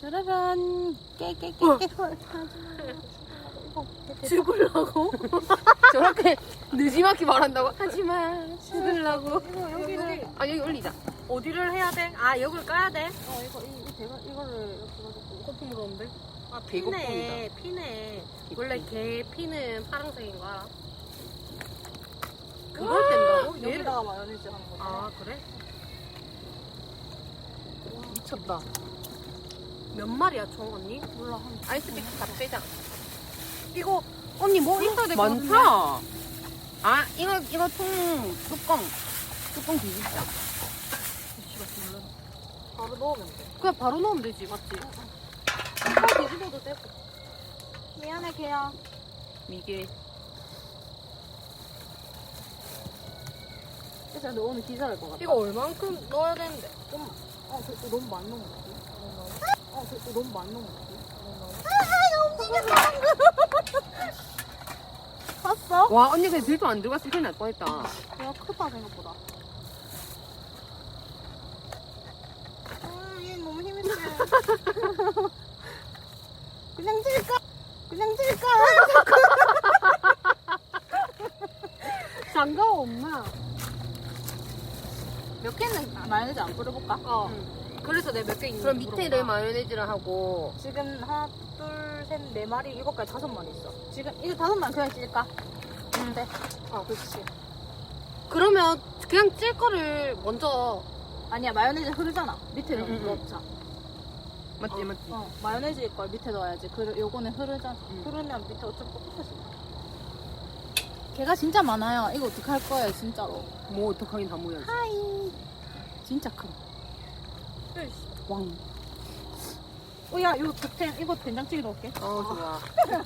짜라란 깨깨깨깨 죽을라고? 저렇게 늦지막히 말한다고? 하지마 죽을라고 여기를 아 여기 올리자 어디를 해야 돼? 아 여기를 까야 돼? 어 이거 이, 이 대가 이거를 이렇게 해가지고 거품 물었는데 아 계곡봉이다. 피네 피네 원래 개 피는 파란색인 거 알아? 그걸 뺀다고? 얘를 여기다가 마요네즈 하는 거지 아 그래? 미쳤다. 몇 마리야 총 언니? 몰라 한 아이스피크 다 빼자. 이거 언니 뭐 있어야 될 것 같은데? 많다 아 이거 이거 통 뚜껑. 뚜껑 뒤집자. 바로 넣으면 돼. 그냥 바로 넣으면 되지 맞지? 이거 뒤집어도 되고 미안해 걔야. 미개 진짜 너 오늘 기절할 것 같아 이거 얼만큼 넣어야 되는데? 어, 그, 그 너무 많이 넣은 거 같아. 어, 그, 그 너무 많이 넣은 거 같아. 봤어? 와, 언니 근데 들도 안 들어갔으면 큰일 날 뻔했다. 야, 크다, 생각보다. 아, 얘 너무 힘이 세. 그냥 찔까? 그냥 찔까? 장갑 없나? 몇 개는 마요네즈 안 뿌려볼까? 어 그래서 내가 몇 개 있는지 그럼 밑에를. 마요네즈를 하고 지금 하나, 둘, 셋, 네 마리, 일곱 가지 다섯 마리 있어. 지금 이거 다섯 마리 그냥 찔까? 응. 네. 어 그렇지 그러면 그냥 찔 거를 먼저 아니야 마요네즈 흐르잖아. 밑에 응, 응, 응. 넣자. 맞지 맞지. 어 마요네즈 걸 밑에 넣어야지. 그 요거는 흐르잖아. 응. 흐르면 밑에 어차피 뻑뻑해 져. 개가 진짜 많아요. 이거 어떻게 할 거예요 진짜로? 뭐 어떡하긴 다 모여야지. 하이. 진짜 큰. 왕. 어, 야, 이거 덕템, 이거 된장찌개 넣을게. 어, 좋아.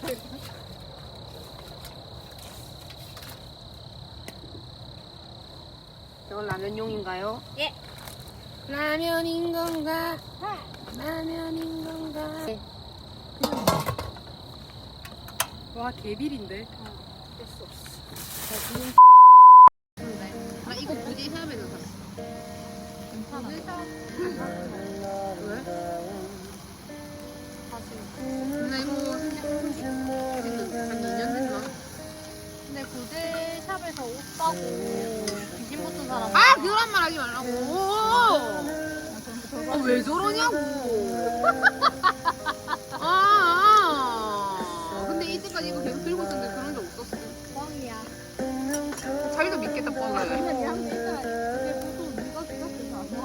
저건 라면용인가요? 예. 라면인 건가? 라면인 건가? 와, 개빌인데. 아, 이거 굳이 해야 되는 사 괜찮아. 왜? 이거 한 2년 됐나? 근데 구대샵에서 옷 사고 귀신 붙은 사람 아 그런 말 하지 말라고 아, 왜 저러냐고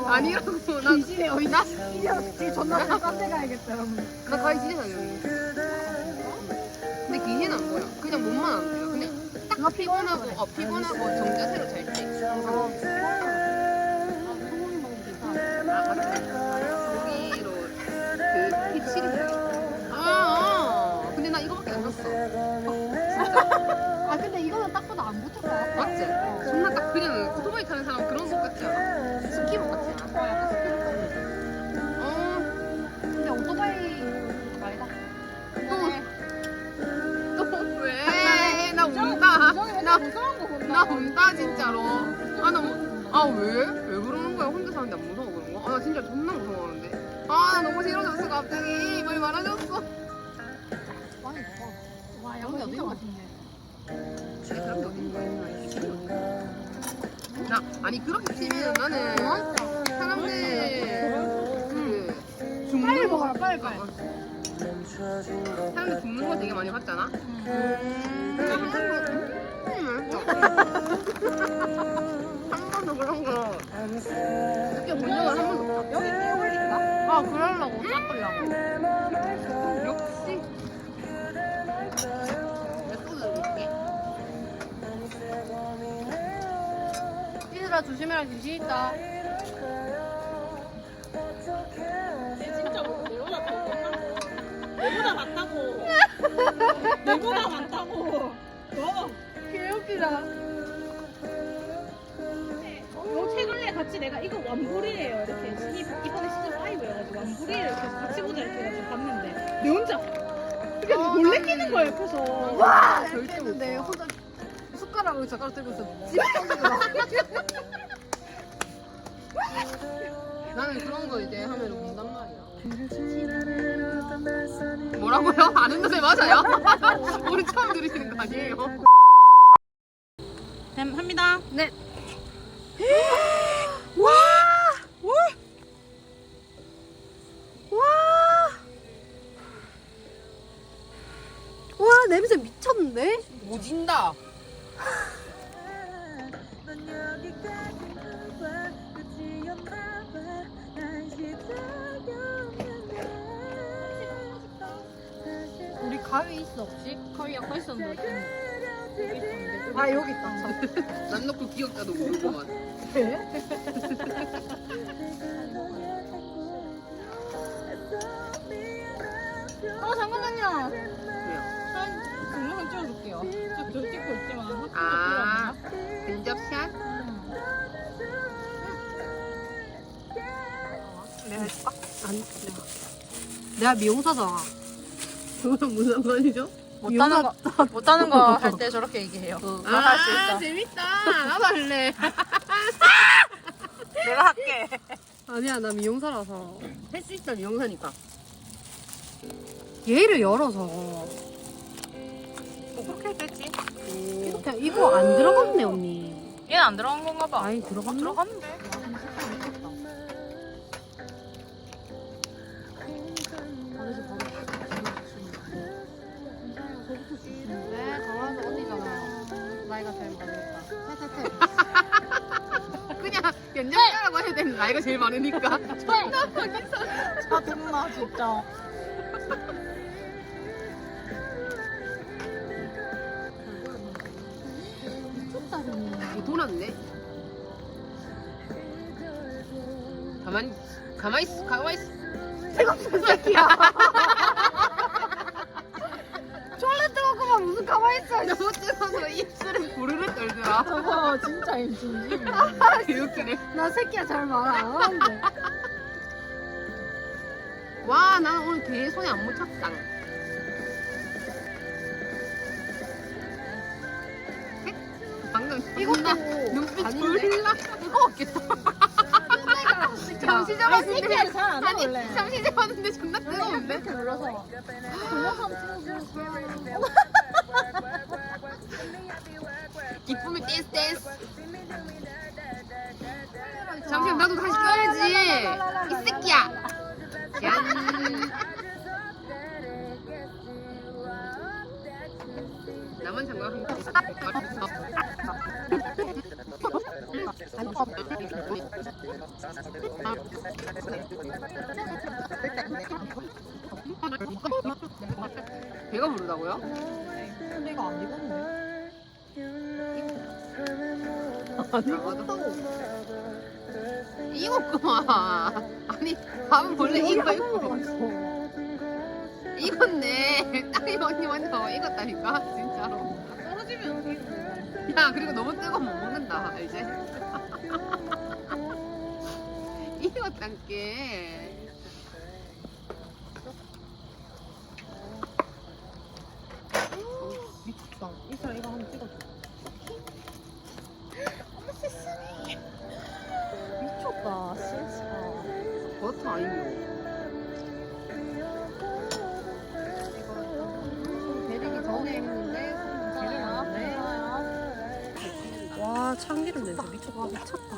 아니라고. 나 귀신의 어이 나, 이제 존나 깜짝 가야겠다 나 가위 진짜 잘 여기. 근데 귀신은 안 보여. 그냥 몸만 안 보여. 그냥 딱 피곤하고 어 피곤하고 정자세로 잘때 나, 무서운 거 본다 나 운다, 진짜로. 아, 나, 뭐- 아, 왜? 왜 그러는 거야? 혼자 사는데 안 무서워 그런 거? 아, 나 진짜 존나 무서워하는데. 아, 너무 싫어졌어, 갑자기. 빨리 말아줬어. 많이 먹어 와 양이 어디 맛있네 집에 그런 게 어딘가. 나, 아니, 그렇게 치면 나는 사람들, 그, 빨리 거. 먹어라, 빨리, 빨리. 어. 사람들 죽는 거 되게 많이 봤잖아? 음, 한 한 번도 그런 거 느껴본 적은 한 번도 없어. 여기 끼 올릴까? 아 그러려고 닦으려고 역시. 내 소주 들게. 얘들아 조심해라 귀신 있다 진짜 뭐 내보다 낫다고 내보다 낫다고 너 개웃기다 요 최근에 같이 내가 이거 완불이에요 이렇게 이, 이번에 시즌 5여가지고 완불이에요 이렇게 같이 보자 이렇게 해가지고 봤는데 내 혼자 그게 어, 몰래 끼는 거야 옆에서 와 절대 못 했는데 봐. 혼자 숟가락 숟가락으로 젓가락 들고서 떠들더라. 나는 그런 거 이제 하면 운단 말이야. 뭐라고요? 아는 노래 맞아요? 우리 처음 들으시는 거 아니에요? 됨, 합니다. 네. 와! 와! 와! 와 냄새 미쳤는데? 오진다. 우리 가위 있어 혹시? 가위 아까 있었는데. 아 여기 있다 참. 난 놓고 기억자 도 모르고만. 어, 잠깐만요. 왜요? 사진 동영상 찍어줄게요. 저, 저 찍고 있지만. 확실히 아, 근접샷? 내가 해줄까? 아니 내가 내가 미용사잖아. 그거랑 무슨 상관이죠? 못하는 거, 못하는 거 할 때 저렇게 얘기해요. 나할 수 있어. 재밌다. 나도 할래. 내가 할게. 아니야 나 미용사라서 할 수 있다 미용사니까. 얘를 열어서 뭐 그렇게 했겠지? 이렇게 이거 안 들어갔네 언니. 얘는 안 들어간 건가 봐. 아니 들어갔나? 들어갔는데. 나이가 제일 많으니까. 짜증나, 진짜. 이 돌았네. 가만히, 가만히 있어, 가만히 있어. 뜨겁은 새끼야. 무슨 가만히 있어. 너무 뜨거워서 입술에 부르르 떨더라. 저거 진짜 진심. 개웃기네. 나 새끼야 잘말안 하는데. 와, 나 오늘 개 손에 안 묻혔다. 방금 이것도 눈빛 졸라 뜨거웠겠다. 잠시 잡았는데 아니. 잠시 존나 뜨거운데 눌러서. 기쁨이 댄스 댄스. 잠시만 나도 다시 껴야지. 이 새끼야. 짠 나만 장갑 배가 부르다고요? 이거 안 익었는데? 익었구만. 아니, 밥은 원래 이거 있고. 익었네. 딸이 언니 먼저 익었다니까, 진짜로. 떨어지면 야, 그리고 너무 뜨거우면 못 먹는다, 알지? 익었단 게. 이거 한번 찍어줘. 미쳤다, 진짜. 버터 아니면. 데리기 전에 했는데, 기름 안 와, 참기름 냄새 미쳤다. 미쳤다.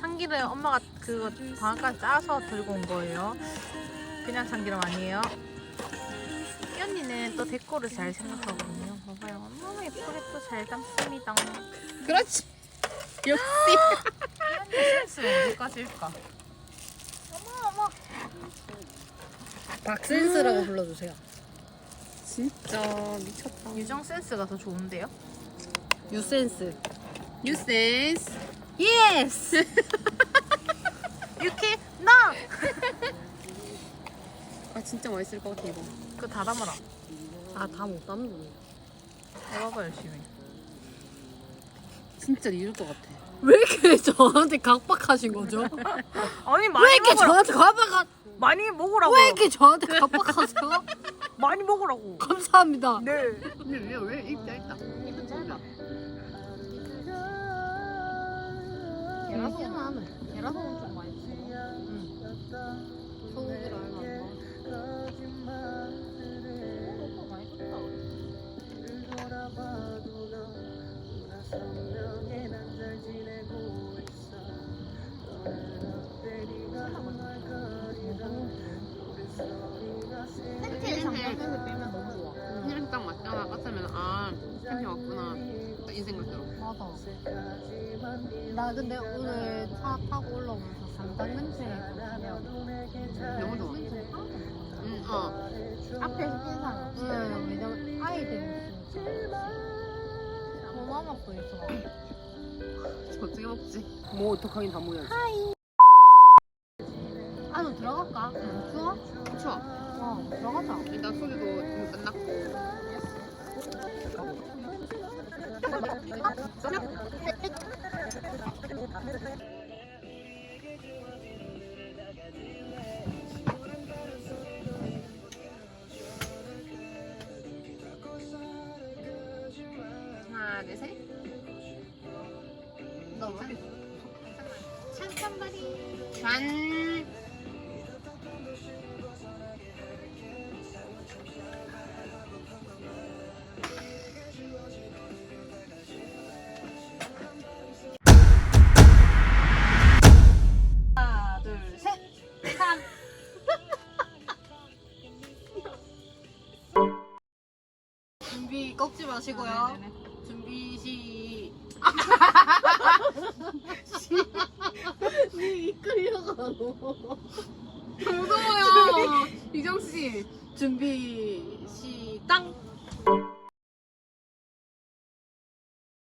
참기름 엄마가 그거 방앗간 짜서 들고 온 거예요. 그냥 참기름 아니에요. 이 언니는 또 데코를 잘 생각하거든요. 봐봐요. 너무 예쁘게 또 잘 담습니다. 그렇지. 역시. 어디까지 일까? 어머 어머. 박센스라고 불러주세요. 진짜 미쳤다. 유정 센스가 더 좋은데요? 유센스. 유센스. 예스. 유키 나. 아 진짜 맛있을 것 같아 이거. 그거 다 담아라. 아 다 못 담는 해봐봐 열심히 진짜 이럴 것 같아 왜 이렇게 저한테 각박하신 거죠? 아니 많이 왜 이렇게 먹으라 저한테 각박하 많이 먹으라고 왜 이렇게 저한테 각박하세요? 많이 먹으라고 감사합니다. 네, 네. 근데 왜, 왜 입 짧다? 입은 짧아. 계란소금 계란소금 맞아. 나 근데 오늘 차 타고 올라오면서 상당 냄새 맡으면 너무 좋아. 냄새 하나도. 응, 어. 앞에 신상 없어요. 왜냐면 아이들이 있으니까. 너무 안 먹고 있어. 어떻게 먹지? 뭐 어떡하긴 다 모여야지. 안으로 들어갈까? 안 추워? 추워. 어, 들어가자. 일단 소리도 좀 끝났고. 하나, 둘, 셋. 너 왜? 찬찬바리. 짠. 마시고요. 준비 시. 니 이끌려가 너. 무서워요. 이정 씨. 준비 시당.